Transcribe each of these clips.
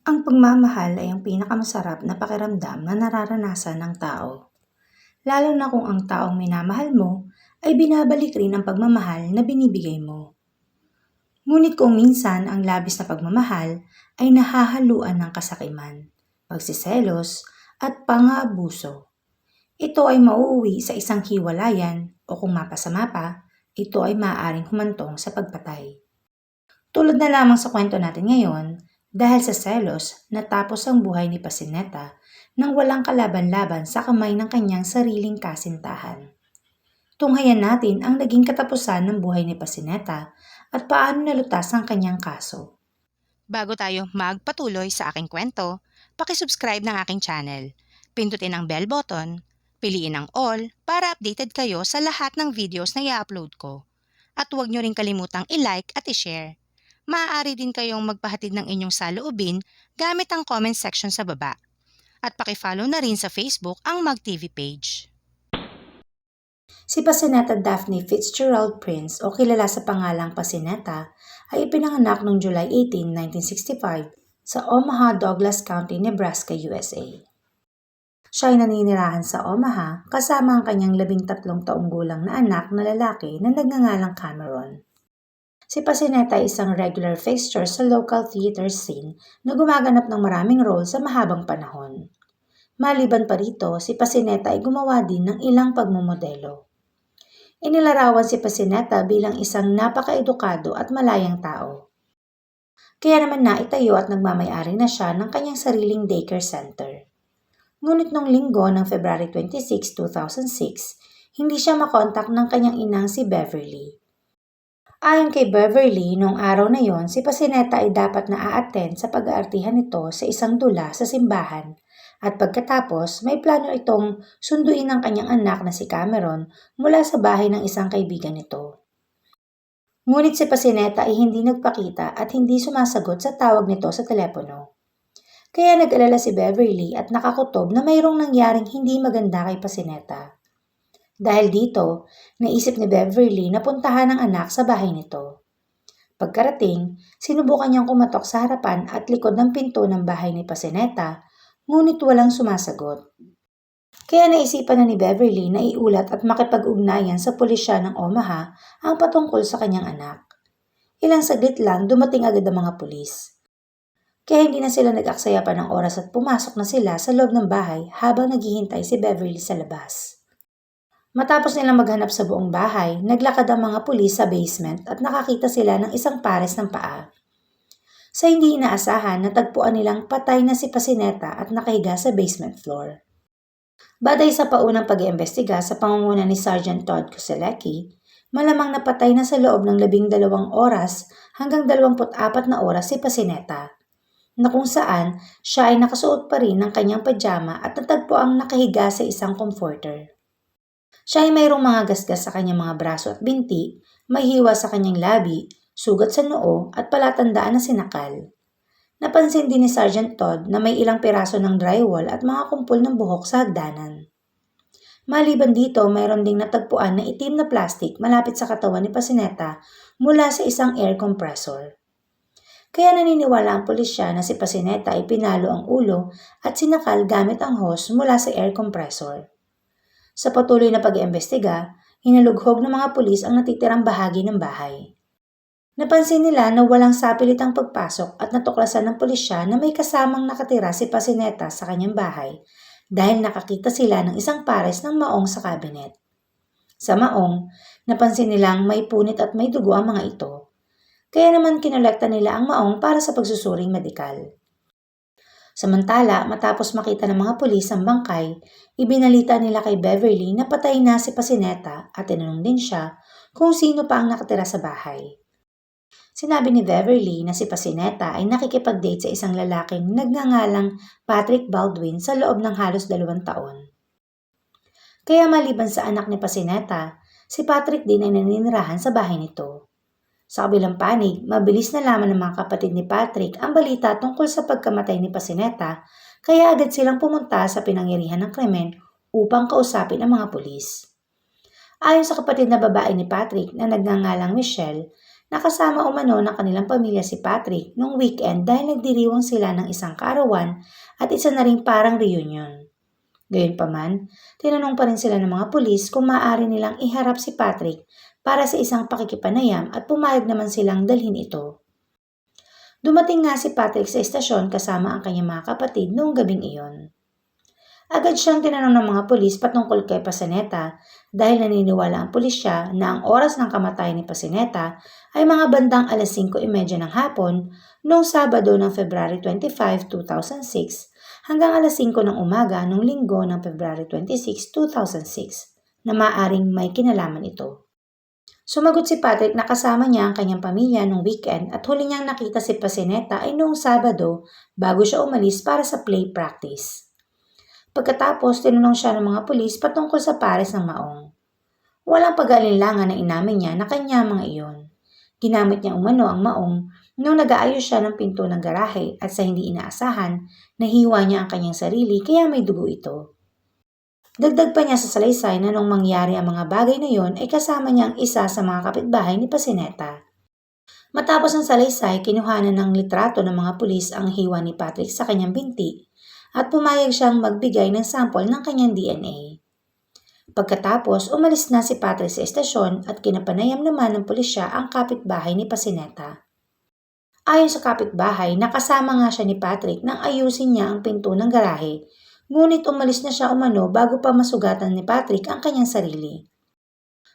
Ang pagmamahal ay ang pinakamasarap na pakiramdam na nararanasan ng tao. Lalo na kung ang taong minamahal mo ay binabalik rin ang pagmamahal na binibigay mo. Ngunit kung minsan ang labis na pagmamahal ay nahahaluan ng kasakiman, pagsiselos at pang-aabuso. Ito ay mauuwi sa isang hiwalayan o kung mapasama pa, ito ay maaaring humantong sa pagpatay. Tulad na lamang sa kwento natin ngayon, dahil sa selos, natapos ang buhay ni Pasineta nang walang kalaban-laban sa kamay ng kanyang sariling kasintahan. Tunghayan natin ang naging katapusan ng buhay ni Pasineta at paano nalutas ang kanyang kaso. Bago tayo magpatuloy sa aking kwento, pakisubscribe ng aking channel. Pindutin ang bell button, piliin ang all para updated kayo sa lahat ng videos na i-upload ko. At huwag nyo rin kalimutang i-like at i-share. Maaari din kayong magpahatid ng inyong saloobin gamit ang comment section sa baba. At pakifollow na rin sa Facebook ang MagTV page. Si Pasineta Daphne Fitzgerald Prince o kilala sa pangalang Pasineta ay ipinanganak noong July 18, 1965 sa Omaha, Douglas County, Nebraska, USA. Siya ay naninirahan sa Omaha kasama ang kanyang labing tatlong taong gulang na anak na lalaki na nagngangalang Cameron. Si Pasineta ay isang regular fixture sa local theater scene na gumaganap ng maraming role sa mahabang panahon. Maliban pa rito, si Pasineta ay gumawa din ng ilang pagmumodelo. Inilarawan si Pasineta bilang isang napaka-edukado at malayang tao. Kaya naman naitayo at nagmamayari na siya ng kanyang sariling daycare center. Ngunit nung linggo ng February 26, 2006, hindi siya makontak ng kanyang inang si Beverly. Ayon kay Beverly, noong araw na yon, si Pasineta ay dapat na a-attend sa pag-aartihan nito sa isang dula sa simbahan at pagkatapos may plano itong sunduin ang kanyang anak na si Cameron mula sa bahay ng isang kaibigan nito. Ngunit si Pasineta ay hindi nagpakita at hindi sumasagot sa tawag nito sa telepono. Kaya nag-alala si Beverly at nakakutob na mayroong nangyaring hindi maganda kay Pasineta. Dahil dito, naisip ni Beverly na puntahan ang anak sa bahay nito. Pagkarating, sinubukan niyang kumatok sa harapan at likod ng pinto ng bahay ni Pasineta, ngunit walang sumasagot. Kaya naisipan na ni Beverly na iulat at makipag-ugnayan sa pulisya ng Omaha ang patungkol sa kanyang anak. Ilang saglit lang dumating agad ang mga pulis. Kaya hindi na sila nag-aksaya pa ng oras at pumasok na sila sa loob ng bahay habang naghihintay si Beverly sa labas. Matapos nilang maghanap sa buong bahay, naglakad ang mga pulis sa basement at nakakita sila ng isang pares ng paa. Sa hindi inaasahan, natagpuan nilang patay na si Pasineta at nakahiga sa basement floor. Baday sa paunang pag-iimbestiga sa pangunguna ni Sergeant Todd Kuselecki, malamang napatay na sa loob ng labing dalawang oras hanggang 24 na oras si Pasineta, na kung saan siya ay nakasuot pa rin ng kanyang pajama at natagpo ang nakahiga sa isang comforter. Siya ay mayroong mga gasgas sa kanyang mga braso at binti, may hiwa sa kanyang labi, sugat sa noo at palatandaan na sinakal. Napansin din ni Sergeant Todd na may ilang piraso ng drywall at mga kumpol ng buhok sa hagdanan. Maliban dito, mayroon ding natagpuan na itim na plastic malapit sa katawan ni Pasineta mula sa isang air compressor. Kaya naniniwala ang pulisya na si Pasineta ay pinalo ang ulo at sinakal gamit ang hose mula sa air compressor. Sa patuloy na pag-iimbestiga, hinalughog ng mga pulis ang natitirang bahagi ng bahay. Napansin nila na walang sapilitang pagpasok at natuklasan ng pulisya na may kasamang nakatira si Pasineta sa kanyang bahay dahil nakakita sila ng isang pares ng maong sa kabinet. Sa maong, napansin nilang may punit at may dugo ang mga ito. Kaya naman kinolekta nila ang maong para sa pagsusuring medikal. Samantala, matapos makita ng mga pulis ang bangkay, ibinalita nila kay Beverly na patay na si Pasineta at tinanong din siya kung sino pa ang nakatira sa bahay. Sinabi ni Beverly na si Pasineta ay nakikipag-date sa isang lalaking nagngangalang Patrick Baldwin sa loob ng halos dalawang taon. Kaya maliban sa anak ni Pasineta, si Patrick din ay naninirahan sa bahay nito. Sa kabilang panig, mabilis na laman ng mga kapatid ni Patrick ang balita tungkol sa pagkamatay ni Pasineta, kaya agad silang pumunta sa pinangyarihan ng krimen upang kausapin ang mga pulis. Ayon sa kapatid na babae ni Patrick na nagngangalang Michelle, Nakasama umano ng kanilang pamilya si Patrick noong weekend dahil nagdiriwang sila ng isang kaarawan at isa na rin parang reunion. Gayunpaman, tinanong pa rin sila ng mga pulis kung maaari nilang iharap si Patrick para sa isang pakikipanayam at pumayag naman silang dalhin ito. Dumating nga si Patrick sa estasyon kasama ang kanyang mga kapatid noong gabing iyon. Agad siyang tinanong ng mga pulis patungkol kay Pasaneta dahil naniniwala ang pulisya na ang oras ng kamatayan ni Pasineta ay mga bandang alas 5.30 ng hapon noong Sabado ng February 25, 2006 hanggang alas 5 ng umaga noong linggo ng February 26, 2006 na maaring may kinalaman ito. Sumagot si Patrick na kasama niya ang kanyang pamilya noong weekend at huli niyang nakita si Pasineta ay noong Sabado bago siya umalis para sa play practice. Pagkatapos, tinanong siya ng mga pulis patungkol sa pares ng maong. Walang pag-alinlangan na inamin niya na kanya mga iyon. Ginamit niya umano ang maong nung nag-aayos siya ng pinto ng garahe at sa hindi inaasahan, nahiwa niya ang kanyang sarili kaya may dugo ito. Dagdag pa niya sa salaysay na nung mangyari ang mga bagay na yon ay kasama niya ang isa sa mga kapitbahay ni Pasineta. Matapos ang salaysay, kinuhanan ng litrato ng mga pulis ang hiwa ni Patrick sa kanyang binti at pumayag siyang magbigay ng sample ng kanyang DNA. Pagkatapos, umalis na si Patrick sa estasyon at kinapanayam naman ng pulisya ang kapitbahay ni Pasineta. Ayon sa kapitbahay, nakasama nga siya ni Patrick nang ayusin niya ang pinto ng garahe, ngunit umalis na siya umano bago pa masugatan ni Patrick ang kanyang sarili.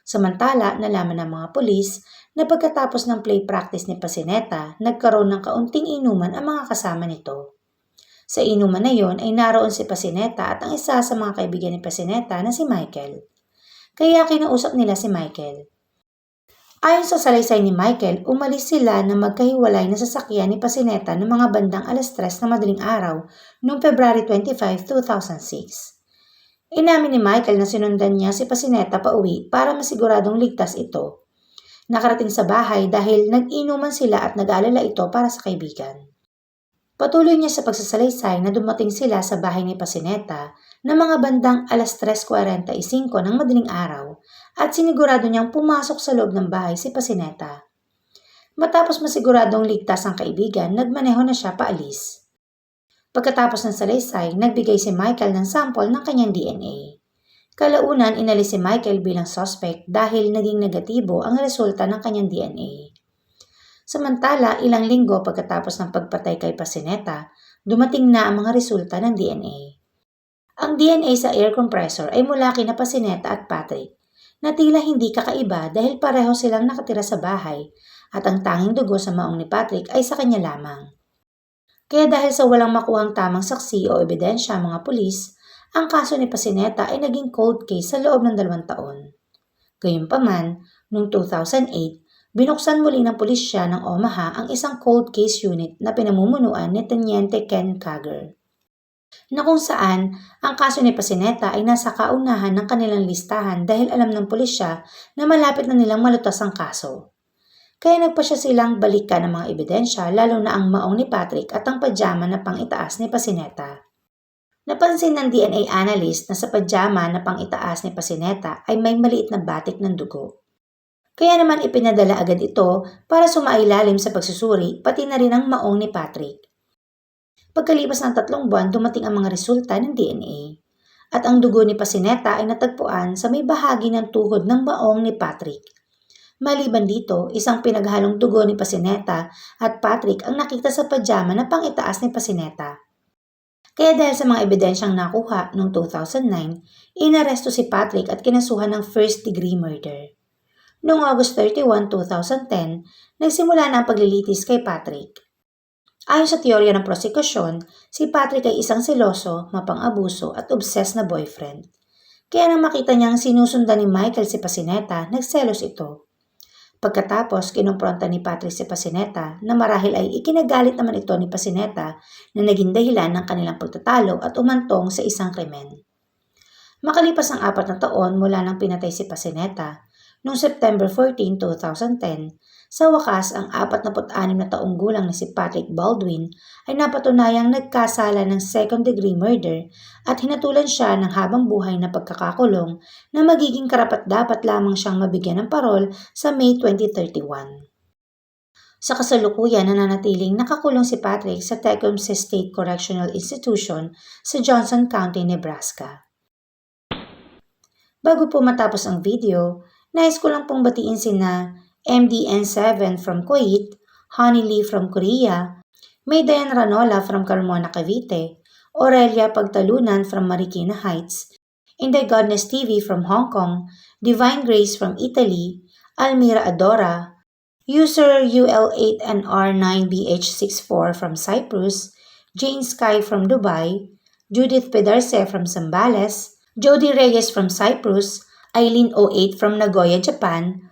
Samantala, nalaman ng mga pulis na pagkatapos ng play practice ni Pasineta, nagkaroon ng kaunting inuman ang mga kasama nito. Sa inuman na yon ay naroon si Pasineta at ang isa sa mga kaibigan ni Pasineta na si Michael. Kaya kinausap nila si Michael. Ayon sa salaysay ni Michael, umalis sila na magkahiwalay na sasakyan ni Pasineta ng mga bandang alas 3 na madaling araw noong February 25, 2006. Inamin ni Michael na sinundan niya si Pasineta pa uwi para masiguradong ligtas ito. Nakarating sa bahay dahil nag-inuman sila at nag-alala ito para sa kaibigan. Patuloy niya sa pagsasalaysay na dumating sila sa bahay ni Pasineta na mga bandang alas 3.45 ng madaling araw at sinigurado niyang pumasok sa loob ng bahay si Pasineta. Matapos masiguradong ligtas ang kaibigan, nagmaneho na siya paalis. Pagkatapos ng salaysay, nagbigay si Michael ng sample ng kanyang DNA. Kalaunan, inalis si Michael bilang suspect dahil naging negatibo ang resulta ng kanyang DNA. Samantala, ilang linggo pagkatapos ng pagpatay kay Pasineta, dumating na ang mga resulta ng DNA. Ang DNA sa air compressor ay mula kina Pasineta at Patrick, na tila hindi kakaiba dahil pareho silang nakatira sa bahay at ang tanging dugo sa maong ni Patrick ay sa kanya lamang. Kaya dahil sa walang makuhang tamang saksi o ebidensya mga pulis, ang kaso ni Pasineta ay naging cold case sa loob ng dalawang taon. Gayunpaman, noong 2008, binuksan muli ng pulisya ng Omaha ang isang cold case unit na pinamumunuan ni Teniente Ken Kager na kung saan ang kaso ni Pasineta ay nasa kaunahan ng kanilang listahan dahil alam ng pulisya na malapit na nilang malutas ang kaso. Kaya nagpa siya silang balikan ng mga ebidensya lalo na ang maong ni Patrick at ang pajama na pangitaas ni Pasineta. Napansin ng DNA analyst na sa pajama na pangitaas ni Pasineta ay may maliit na batik ng dugo. Kaya naman ipinadala agad ito para sumailalim sa pagsusuri pati na rin ang maong ni Patrick. Pagkalipas ng tatlong buwan, dumating ang mga resulta ng DNA. At ang dugo ni Pasineta ay natagpuan sa may bahagi ng tuhod ng maong ni Patrick. Maliban dito, isang pinaghalong dugo ni Pasineta at Patrick ang nakita sa pajama na pangitaas ni Pasineta. Kaya dahil sa mga ebidensyang nakuha noong 2009, inaresto si Patrick at kinasuhan ng first degree murder. Noong August 31, 2010, nagsimula na ang paglilitis kay Patrick. Ayon sa teorya ng prosekusyon, si Patrick ay isang seloso, mapang-abuso at obsessed na boyfriend. Kaya nang makita niyang sinusundan ni Michael si Pasineta, nagselos ito. Pagkatapos, kinumpronta ni Patrick si Pasineta na marahil ay ikinagalit naman ito ni Pasineta na naging dahilan ng kanilang pagtatalo at umantong sa isang krimen. Makalipas ang apat na taon mula nang pinatay si Pasineta, Noong September 14, 2010, sa wakas ang 46 na taong gulang na si Patrick Baldwin ay napatunayang nagkasala ng second-degree murder at hinatulan siya ng habang buhay na pagkakakulong na magiging karapat-dapat lamang siyang mabigyan ng parol sa May 2031. Sa kasalukuyan, nananatiling nakakulong si Patrick sa Tecumseh State Correctional Institution sa Johnson County, Nebraska. Bago po matapos ang video, nais ko lang pong batiin sina MDN7 from Kuwait, Honey Lee from Korea, Maydayan Ranola from Carmona, Cavite, Aurelia Pagtalunan from Marikina Heights, Inday Godness TV from Hong Kong, Divine Grace from Italy, Almira Adora, user UL8NR9BH64 from Cyprus, Jane Sky from Dubai, Judith Pedarce from Zambales, Jody Reyes from Cyprus, Eileen 08 from Nagoya, Japan,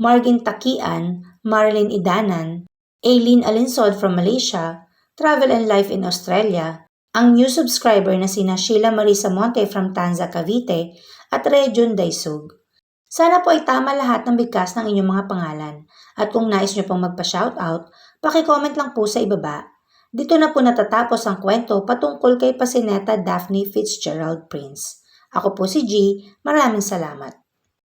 Margin Takian, Marilyn Idanan, Aileen Alinsod from Malaysia, Travel and Life in Australia, ang new subscriber na sina Sheila Marisa Monte from Tanza, Cavite at Rejun Daisug. Sana po ay tama lahat ng bigkas ng inyong mga pangalan. At kung nais nyo pong magpa-shoutout, pakicomment lang po sa ibaba. Dito na po natatapos ang kwento patungkol kay Pasineta Daphne Fitzgerald Prince. Ako po si G. Maraming salamat.